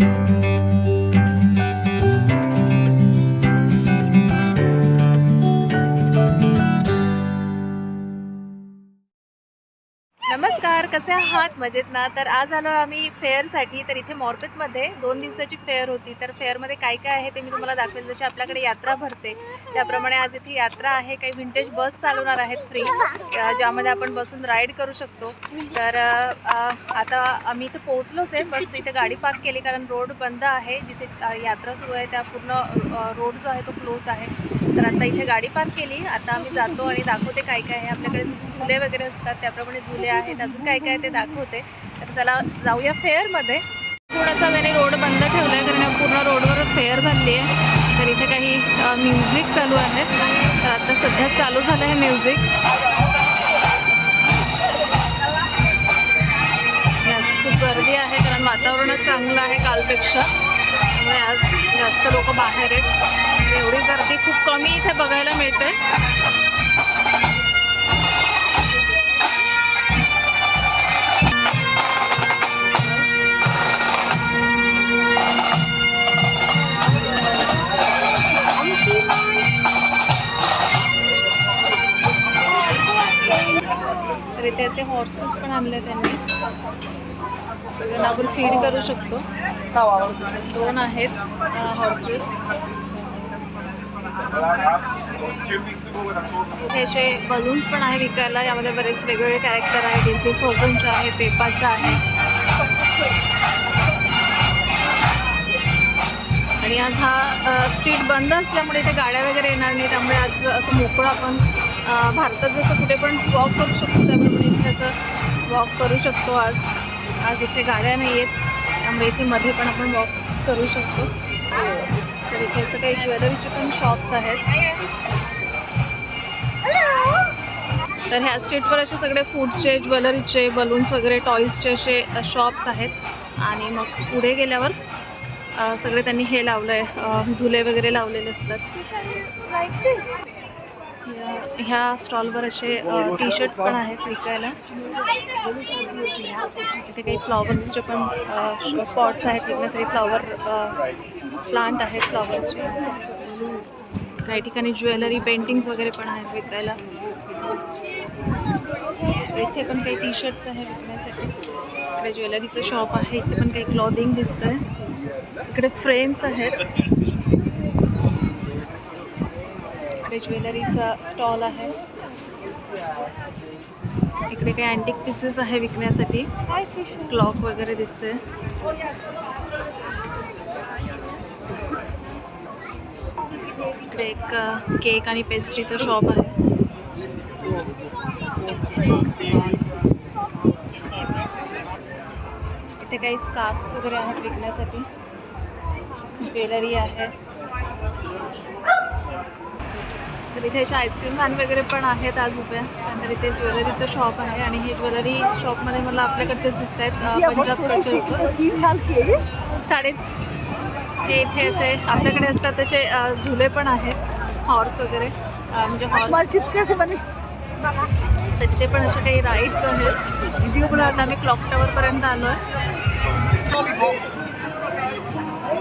Música कसे आहात मजेत ना? तर आज आलो आम्ही फेअरसाठी. तर इथे मॉर्केटमध्ये दोन दिवसाची फेअर होती. तर फेअरमध्ये काय काय आहे ते मी तुम्हाला दाखवेल. जशी आपल्याकडे यात्रा भरते त्याप्रमाणे आज इथे यात्रा आहे. काही व्हिंटेज बस चालवणार आहेत फ्री ज्यामध्ये आपण बसून राईड करू शकतो. तर आता आम्ही इथे पोहोचलोच आहे. बस इथे गाडी पार्क केली कारण रोड बंद आहे. जिथे यात्रा सुरू आहे त्या पूर्ण रोड जो आहे तो क्लोज आहे. तर आता इथे गाडी पार्क केली. आता आम्ही जातो आणि दाखवते काय काय आहे. आपल्याकडे जसे झुले वगैरे असतात त्याप्रमाणे झुले आहेत. अजून काय काय ते दाखवते. तर चला जाऊया फेअरमध्ये थोडासा त्याने रोड बंद ठेवला आहे कारण पूर्ण रोडवर फेअर भरली आहे. तर इथे काही म्युझिक चालू आहे. तर आता सध्या चालू झालं आहे म्युझिक खूप गर्दी आहे कारण वातावरणच चांगलं आहे कालपेक्षा. त्यामुळे आज. जास्त लोक बाहेर आहेत. एवढी गर्दी खूप कमी इथे बघायला मिळते तर इथे असे हॉर्सेस पण आणले त्यांनी. त्यांना आपण फीड करू शकतो. दोन आहेत हॉर्सेस हे असे बलून्स पण आहे विकायला. यामध्ये बरेच वेगवेगळे कॅरेक्टर आहे डिस्नी फ्रोझनचं आहे पेपाचं आहे. आणि आज हा स्ट्रीट बंद असल्यामुळे इथे गाड्या वगैरे येणार नाही त्यामुळे आज असं मोकळं आपण भारतात जसं कुठे पण वॉक करू शकतो त्याप्रमाणे इथे असं वॉक करू शकतो आज. आज इथे गाड्या नाही आहेत त्यामुळे इथे मध्ये पण आपण वॉक करू शकतो. तर इथे असं काही ज्वेलरीचे पण शॉप्स आहेत. तर ह्या स्ट्रीटवर असे सगळे फूडचे ज्वेलरीचे बलून्स वगैरे टॉईजचे असे शॉप्स आहेत. आणि मग पुढे गेल्यावर सगळे त्यांनी हे लावलं आहे झुले वगैरे लावलेले असतात. ह्या स्टॉलवर असे टी शर्ट्स पण आहेत विकायला. तिथे काही फ्लॉवर्सचे पण पॉट्स आहेत विकण्यासाठी. फ्लॉवर प्लांट आहेत फ्लॉवर्सचे. काही ठिकाणी ज्वेलरी पेंटिंग्स वगैरे पण आहेत विकायला. इथे पण काही टी शर्ट्स आहेत विकण्यासाठी. इकडे ज्वेलरीचं शॉप आहे. इथे पण काही क्लॉथिंग दिसतं आहे इकडे फ्रेम्स आहेत. इकडे ज्वेलरीचा स्टॉल आहे. इकडे काही अँटिक पीसेस आहे विकण्यासाठी. क्लॉक वगैरे दिसते इकडे एक केक आणि पेस्ट्रीचं शॉप आहे. इथे काही स्कार्फ्स वगैरे आहेत विकण्यासाठी. ज्वेलरी आहे. तर इथे अशा आईस्क्रीम व्हॅन वगैरे पण आहेत आज उभ्या. त्यानंतर इथे ज्वेलरीचं शॉप आहे आणि हे ज्वेलरी शॉपमध्ये मला आपल्याकडचेच दिसत आहेत पंजाबकडचे है साडे हे इथे असे आपल्याकडे असतात तसे झुले पण आहेत हॉर्स वगैरे म्हणजे हॉर्स चिप्स कैसे बने? तर तिथे पण अशा काही राईड्स आहेत. व्हिडिओ पण आता आम्ही क्लॉक टॉवरपर्यंत आलो आहे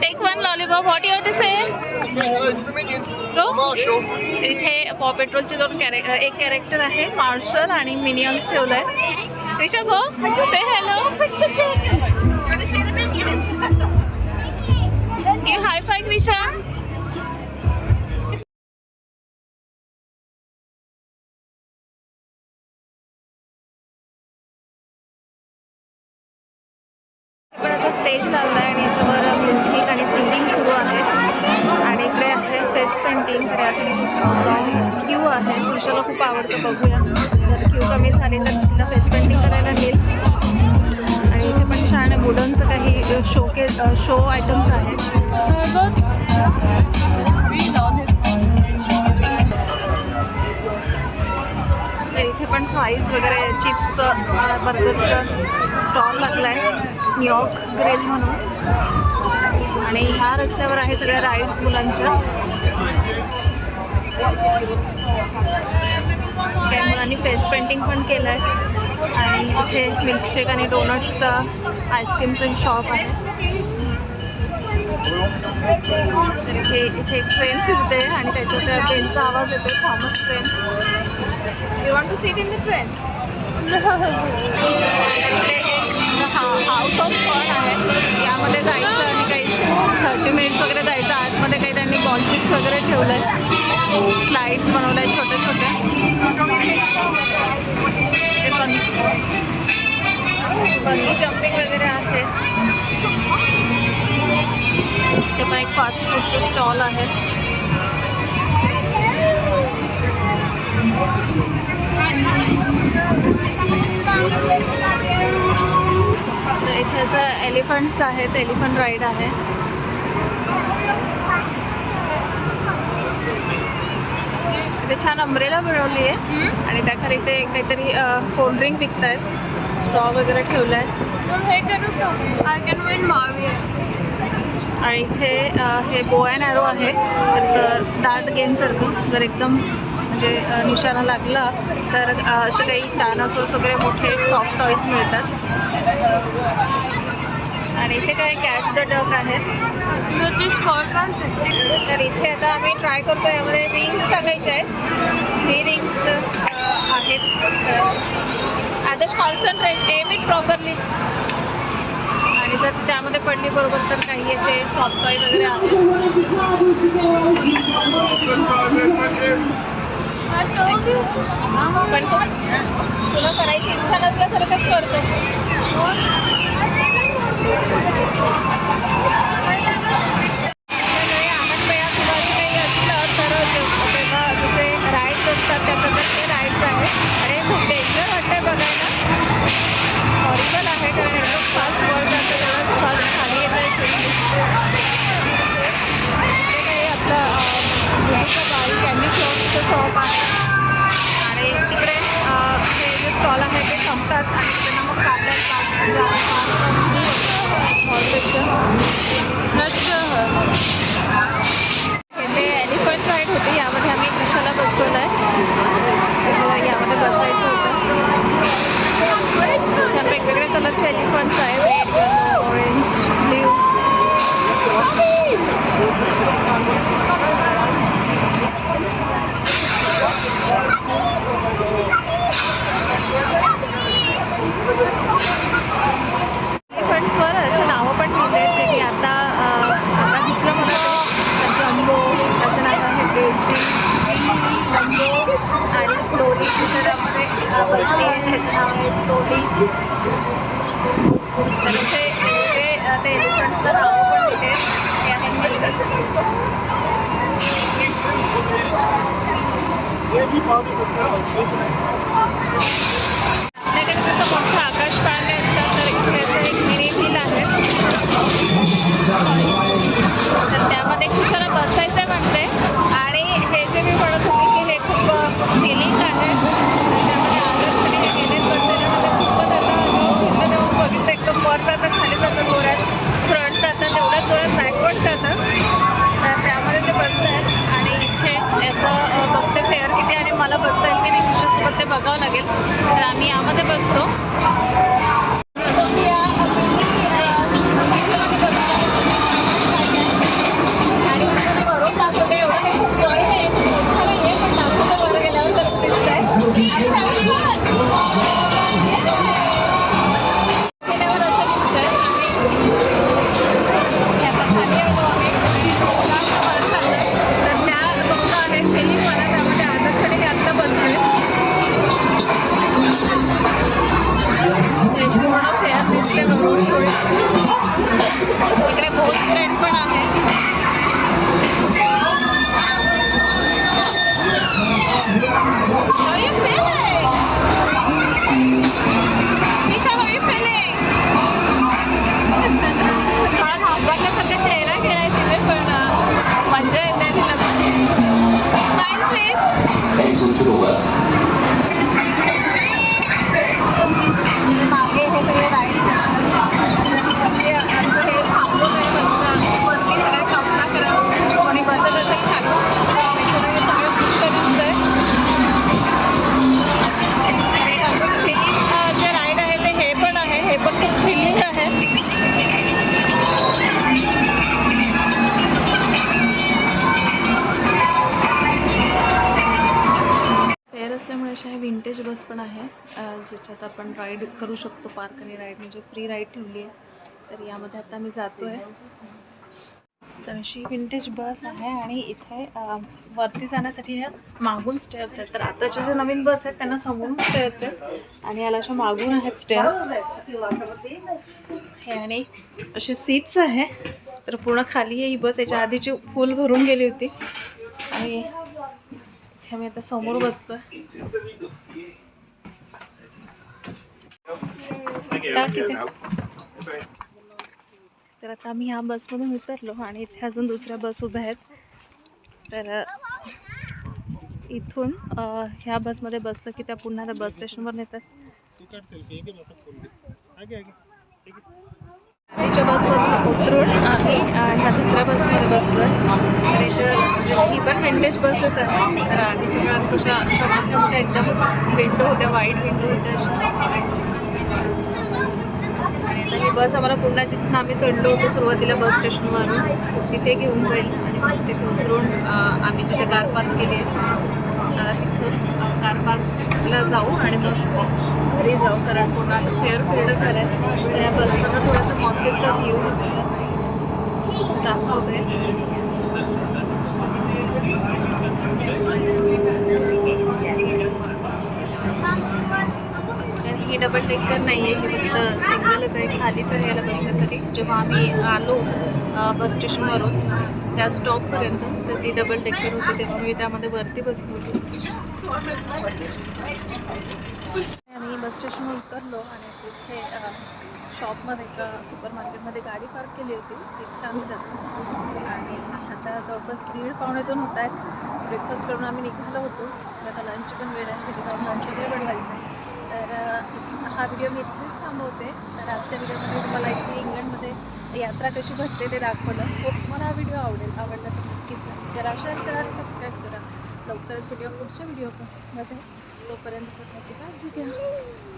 take one lollipop what your to say इथे पॉ पेट्रोलचे दोन कॅरे एक कॅरेक्टर आहे मार्शल आणि मिनियन्स ठेवलं आहे Trisha go say hello hi five Krisha पण असा स्टेज लावला आहे आणि याच्यावर म्युझिक आणि फेस असं म्हणजे लॉंग क्यू आहे. त्रिशाला खूप आवडतं बघूया. जर क्यू कमी झाली तर तिला फेस पेंटिंग करायला नेल आणि इथे पण छान आहे. वुडनचं काही शोके शो आयटम्स आहेत. इथे पण फ्राईज वगैरे चिप्सचं बर्गरचं स्टॉल लागला आहे न्यूयॉर्क ग्रेल म्हणून. आणि ह्या रस्त्यावर आहे सगळ्या राईड्स मुलांच्या. काही मुलांनी फेस पेंटिंग पण केलं आहे आणि इथे मिल्कशेक आणि डोनट्सचं आईस्क्रीमचं शॉप आहे. हे इथे एक ट्रेन फिरते आणि त्याच्यात ट्रेनचा आवाज येतो Thomas train you want to sit in the train house of fun आहे. यामध्ये जायचं आणि काही थर्टी मिनिट्स वगैरे जायचं. आतमध्ये काही त्यांनी बॉन्ड्रीज वगैरे ठेवलं आहे स्लाईड्स बनवल्या आहेत छोट्या छोट्या ते पण जम्पिंग वगैरे आहे. ते पण एक फास्ट फूडचं स्टॉल आहे. तर इथे असं एलिफंट्स आहेत एलिफंट राईड आहे. इथे छान अम्ब्रेला मिळवली आहे. आणि त्याखाली ते काहीतरी कोल्ड ड्रिंक विकत आहेत स्ट्रॉ वगैरे ठेवलं आहे हे करू का? आय कॅन विन मावी आणि इथे हे बो अँड ॲरो आहे. तर डार्ट गेमसारखं जर एकदम म्हणजे निशाणा लागला तर असे काही डायनासोर्स वगैरे मोठे सॉफ्ट टॉईज मिळतात. आणि इथे काय कॅश द डक आहे. तर इथे आता आम्ही ट्राय करतो यामध्ये रिंग्स टाकायचे आहेत. हे रिंग्स आहेत. तर Adarsh concentrate aim it properly आणि जर त्यामध्ये पडली बरोबर तर काही याचे सॉफ्ट टॉय वगैरे आहेत. पण तुला करायची इच्छा नसल्यासारखंच करतो त्यामुळे त्याच्यामध्ये अं, बसली आहे ह्याचं नाव आहे स्लोली तर ते एलिफंट्सला नावं पण लिहिली आहेत आहे हिंदी. ते बघावं लागेल बस पण आहे ज्याच्यात आपण राईड करू शकतो पार्क आणि राईड म्हणजे फ्री राईड ठेवली आहे तर यामध्ये आता मी जातो आहे तर अशी विंटेज बस आहे आणि इथे वरती जाण्यासाठी ह्या मागून स्टेअर्स आहेत. तर आताच्या ज्या नवीन बस आहेत त्यांना समोरून स्टेअर्स आहेत. आणि याला अशा मागून आहेत स्टेअर्स हे आणि असे सीट्स आहे. तर पूर्ण खाली आहे ही बस याच्या आधीची फुल भरून गेली होती. आणि इथे मी आता समोर इथे. तर आता आम्ही ह्या बसमधून उतरलो आणि इथे अजून दुसऱ्या बस उभ्या आहेत. तर इथून ह्या बसमध्ये बसलं की त्या पुन्हा त्या बस स्टेशनवर नेतात. आधीच्या बसमधून उतरून आम्ही ह्या दुसऱ्या बसमध्ये बसलो तर याच्या म्हणजे ही पण विंटेज बसच आहे. तर आधीच्या काळात कशा अशा मोठ्या मोठ्या एकदम विंडो होत्या वाईट विंडो होत्या अशा. ही बस आम्हाला पुन्हा जिथून आम्ही चढलो होतो सुरुवातीला बस स्टेशनवरून तिथे घेऊन जाईल. आणि तिथे उतरून आम्ही जिथे कार पार्क केली आहे आता तिथून कार पार्कला जाऊ आणि मग घरी जाऊ. कारण पुन्हा आता फेअर फिल्ड झालं आहे तर या बसमधनं थोडंसं मॉकेटचा व्ह्यू दिसतो दाखवते ही डबल डेकर नाही आहे ही फक्त सिंगलच आहे. खालीच आहे याला बसण्यासाठी. जेव्हा आम्ही आलो बस स्टेशनवरून त्या स्टॉपपर्यंत तर ती डबल डेकर होती. तेव्हा मी त्यामध्ये वरती बसलो होती. आम्ही बस स्टेशनवर उतरलो आणि तिथे शॉपमध्ये एका सुपर मार्केटमध्ये गाडी पार्क केली होती. तिथे आम्ही जातो. आणि आता जवळपास दीड पावणे दोन होत आहेत. ब्रेकफास्ट करून आम्ही निघालो होतो. आता लंच पण वेळ आहे. तिथे जाऊन लंच वगैरे बनवायचं आहे. तर हा व्हिडिओ मी इथेच थांबवते. तर आजच्या व्हिडिओमध्ये तुम्हाला इथे इंग्लंडमध्ये यात्रा कशी भरते ते दाखवलं. खूप तुम्हाला हा व्हिडिओ आवडेल आवडला तर नक्कीच तर करा शेअर करा आणि सबस्क्राईब करा. लवकरच व्हिडिओ पुढच्या व्हिडिओमध्ये. तोपर्यंत स्वतःची काळजी घ्या.